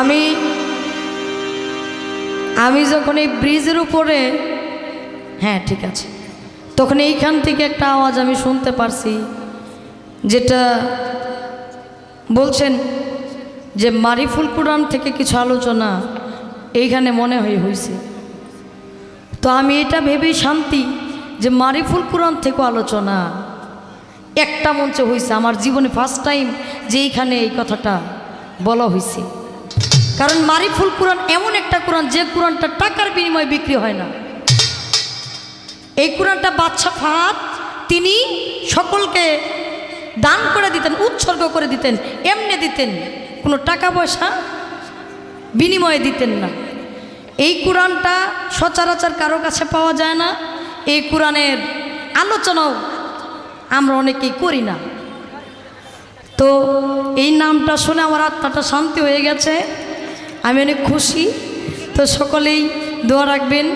আমি আমি যখন এই ব্রিজের উপরে হ্যাঁ ঠিক আছে। তখন এইখান থেকে একটা আওয়াজ আমি শুনতে পারছি, যেটা বলছেন যে মারিফুল কোরআন থেকে কিছু আলোচনা এইখানে মনে হয়ে হয়েছে তো আমি এটা ভেবেই শান্তি যে মারিফুল কোরআন থেকে আলোচনা একটা মঞ্চে হয়েছে আমার জীবনে ফার্স্ট টাইম যে এইখানে এই কথাটা বলা হয়েছে কারণ মারিফুল কোরআন এমন একটা কোরআন যে কোরআনটা টাকার বিনিময়ে বিক্রি হয় না। এই কোরআনটা বাচ্চা ফাহাদ তিনি সকলকে দান করে দিতেন, উৎসর্গ করে দিতেন, এমনি দিতেন, কোনো টাকা পয়সা বিনিময়ে দিতেন না। এই কোরআনটা সচরাচর কারও কাছে পাওয়া যায় না। এই কোরআনের আলোচনাও আমরা অনেকেই করি না। তো এই নামটা শুনে আমার আত্মাটা শান্তি হয়ে গেছে। আমি অনেক খুশি। তো সকলেই দোয়া রাখবেন।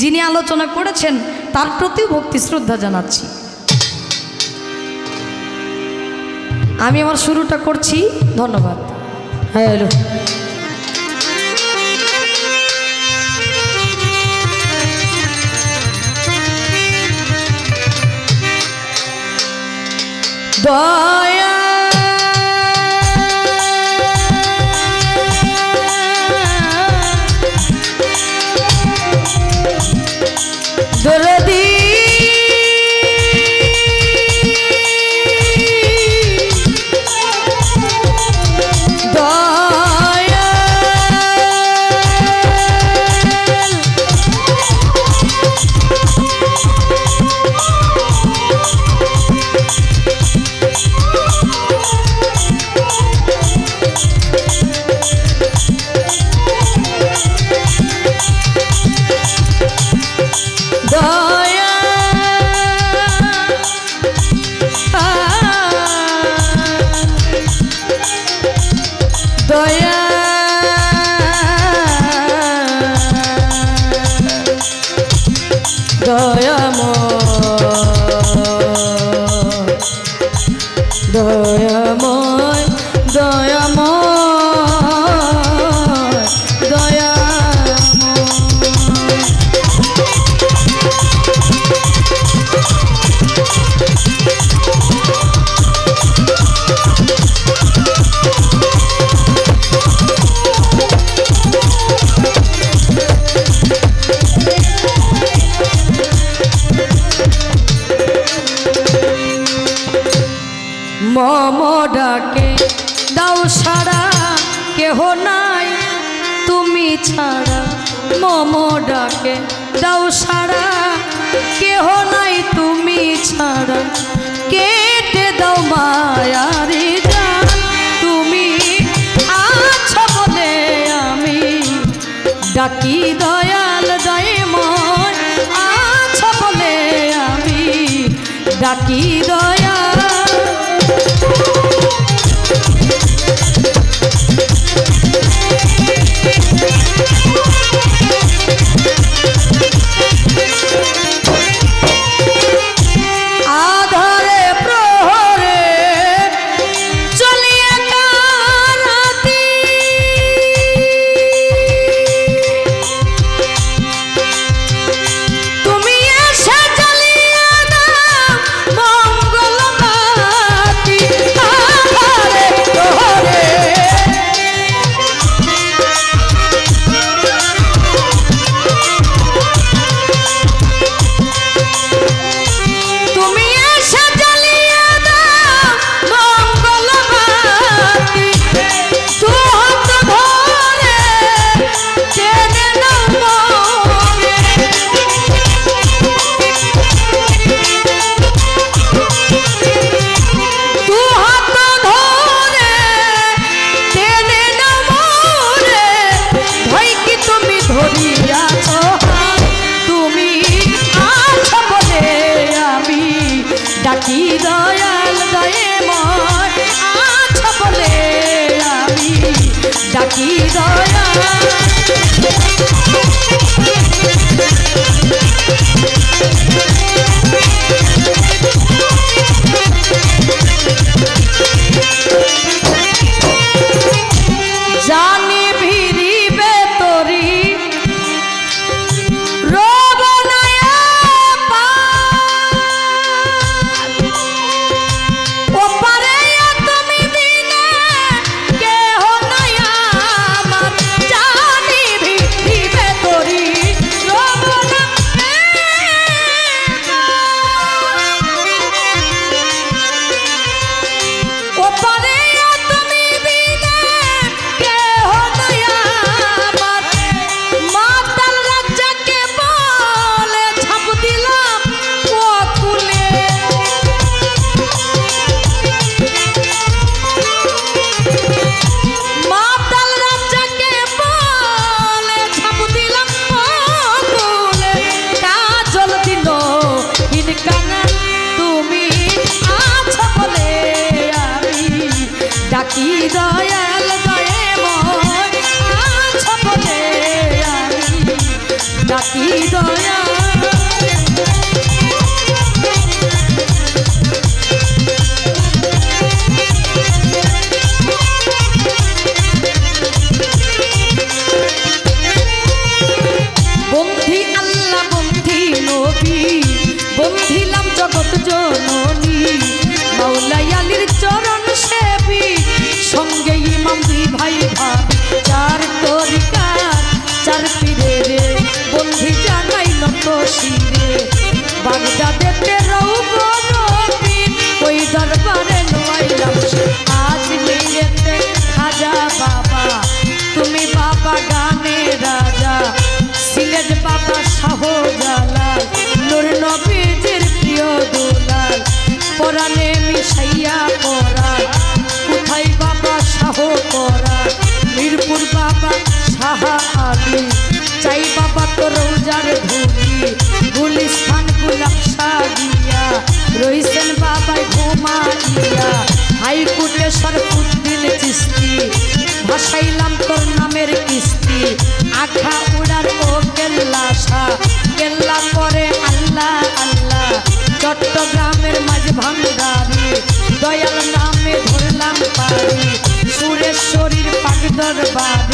যিনি আলোচনা করেছেন তার প্রতিও ভক্তি শ্রদ্ধা জানাচ্ছি। আমি আমার শুরুটা করছি। ধন্যবাদ। হ্যাঁ হ্যালো দয়া সারা কেহ নাই তুমি ছাড়া। কেটে দাও মায়ারে তুমি আমি ডাকি দয়াল দয়ময়। আছো বলে আমি ডাকি দয়াল মিশাইয়া পড়া। কোথায় বাবা শাহ পড়া? মিরপুর বাবা সাহা আলী। চাই বাবা তো রোজার ভুলি গুলিস্থান গুলাম সারিয়া রইছেন বাবাই ঘুমাইয়া। হাইকোর্টে সরফুদ্দিন চিস্তি ভাসাইলাম তোর নামের কিস্তি। আখা উড়ার ও কেল্লা সা পরে আল্লাহ আল্লাহ। চট্টগ্রাম বাবা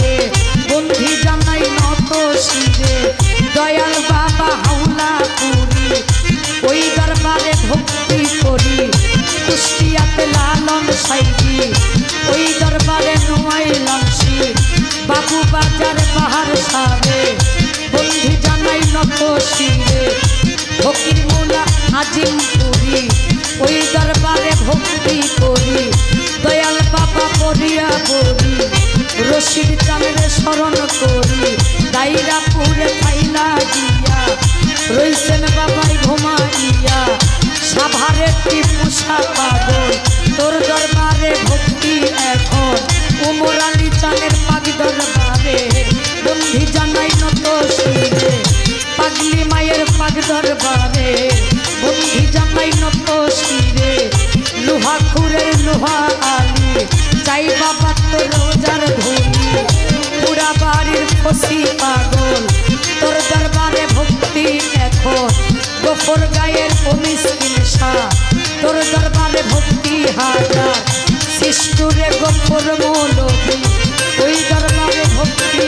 পাত্র রোজার ধনী পুরা বাড়ির ফসি পাগল। তোর দরবারে ভক্তি এখন। গোপর গায়ের অমিস হিংসা তোর দরবারে ভক্তি হাজার। সৃষ্টুরে ওই দরবারে ভক্তি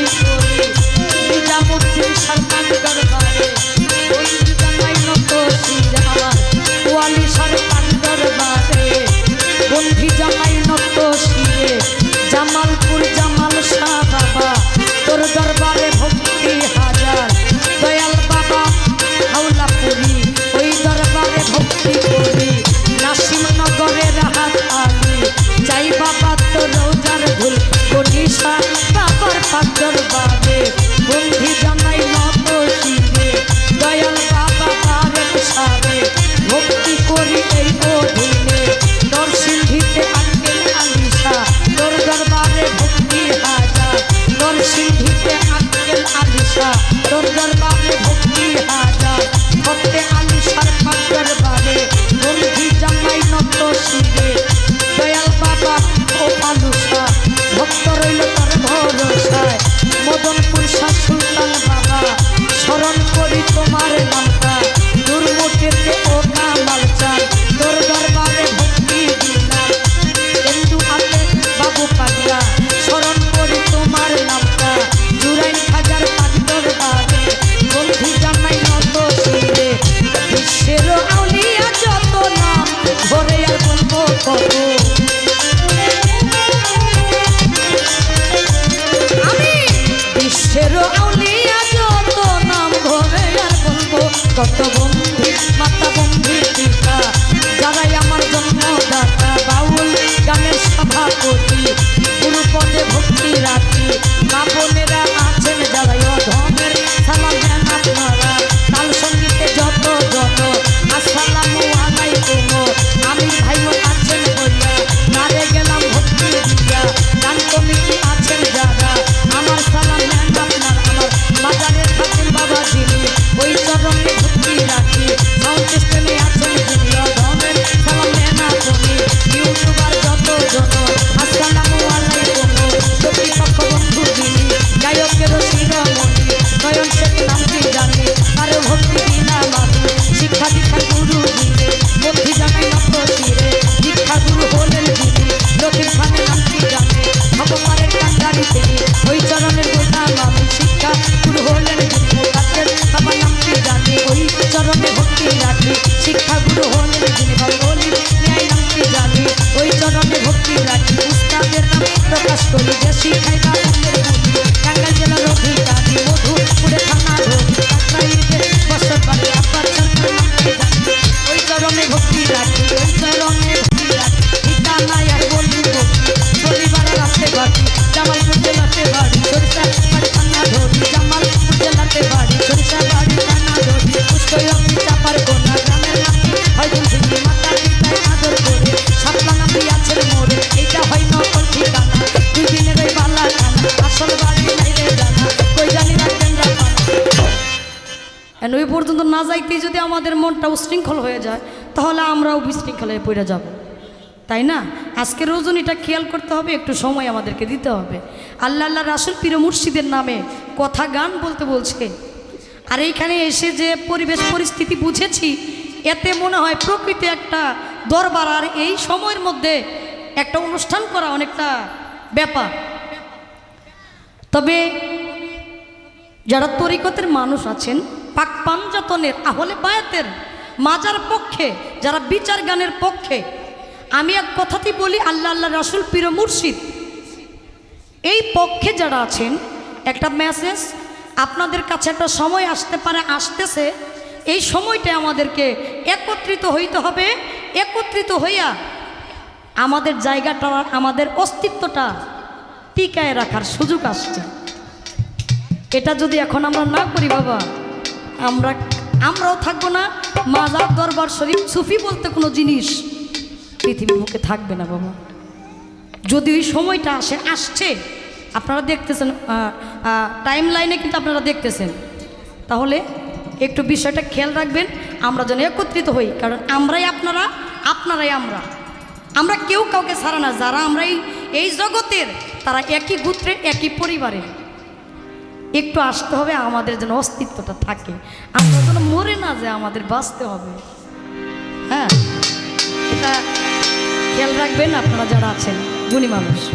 শিক্ষাগুরু পর্যন্ত যদি আমাদের মনটা উশৃঙ্খল হয়ে যায়, তাহলে আমরাও বিশৃঙ্খল হয়ে পড়ে যাব। তাই না? আজকে রজনীটা খেয়াল করতে হবে, একটু সময় আমাদেরকে দিতে হবে। আল্লাহ আল্লাহ রাসুল পীর মুর্শিদের নামে কথা গান বলতে বলছে। আর এইখানে এসে যে পরিবেশ পরিস্থিতি বুঝেছি, এতে মনে হয় প্রকৃতি একটা দরবার, আর এই সময়ের মধ্যে একটা অনুষ্ঠান করা অনেকটা ব্যাপার। তবে যারা তরিকতের মানুষ আছেন পাক পাঞ্জাতনের আহলে বায়াতের মাজার পক্ষে, যারা বিচার গানের পক্ষে। আমি এক কথাতেই বলি, আল্লাহ আল্লাহ রাসুল পীর মুর্শিদ। এই পক্ষে যারা আছেন, একটা মেসেজ আপনাদের কাছে একটা সময় আসতে পারে, আসতেছে। এই সময়টা আমাদেরকে একত্রিত হইতে হবে, একত্রিত হইয়া আমাদের জায়গাটা, আমাদের অস্তিত্বটা টিকায় রাখার সুযোগ আসছে। এটা যদি এখন আমরা না করি, বাবা আমরা আমরাও থাকব না। মাজার দরবার শরীফ সুফি বলতে কোনো জিনিস পৃথিবীর মুখে থাকবে না বাবা। যদি ওই সময়টা আসে, আসছে, আপনারা দেখতেছেন টাইম লাইনে কিন্তু আপনারা দেখতেছেন। তাহলে একটু বিষয়টা খেয়াল রাখবেন, আমরা যেন একত্রিত হই, কারণ আমরাই আপনারা, আপনারাই আমরা। আমরা কেউ কাউকে ছাড়া না, যারা আমরা এই জগতের, তারা একই গোত্রের, একই পরিবারের। একটু আসতে হবে, আমাদের যেন অস্তিত্বটা থাকে। আমরা যেন মরে না যায় আমাদের বাঁচতে হবে। হ্যাঁ? এটা খেয়াল রাখবেন আপনারা যারা আছেন, গুণী মানুষ।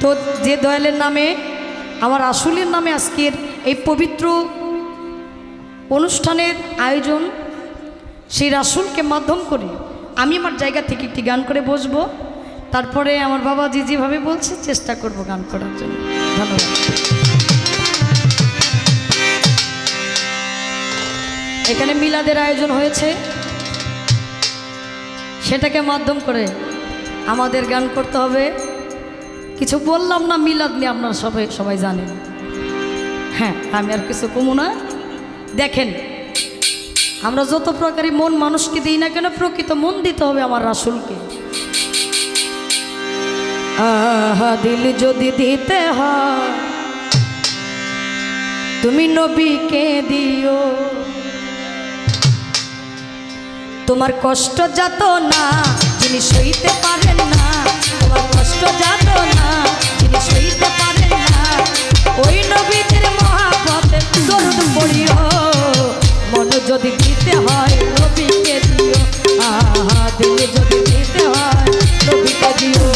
তো যে দয়ালের নামে, আমার আসলের নামে আজকের এই পবিত্র অনুষ্ঠানের আয়োজন, সেই রাসুলকে মাধ্যম করে আমি আমার জায়গা থেকে একটি গান করে বসবো। তারপরে আমার বাবা যে যেভাবে বলছে, চেষ্টা করব গান করার জন্য। ধন্যবাদ। এখানে মিলাদের আয়োজন হয়েছে। সেটাকে মাধ্যম করে আমাদের গান করতে হবে। কিছু বললাম না, মিলাদ নিয়ে আপনারা সবাই সবাই জানেন। হ্যাঁ আমি আর কিছু কমু না। দেখেন, আমরা যত প্রকারই মন মানুষকে দিই না কেন, প্রকৃত মন দিতে হবে আমার রাসুলকে। আহা, দিল যদি দিতে হয়, তুমি নবীকে দিও। তোমার কষ্ট যাত না, যিনি সইতে পারেন না। তোমার কষ্ট যাত না, যিনি সইতে পারেন না। ওই নবীদের মহাপথে দরুদ পড়িও। মন যদি দিতে হয়, নবীকে দিও। আহা, দিলে যদি দিতে হয়, নবীকে দিও।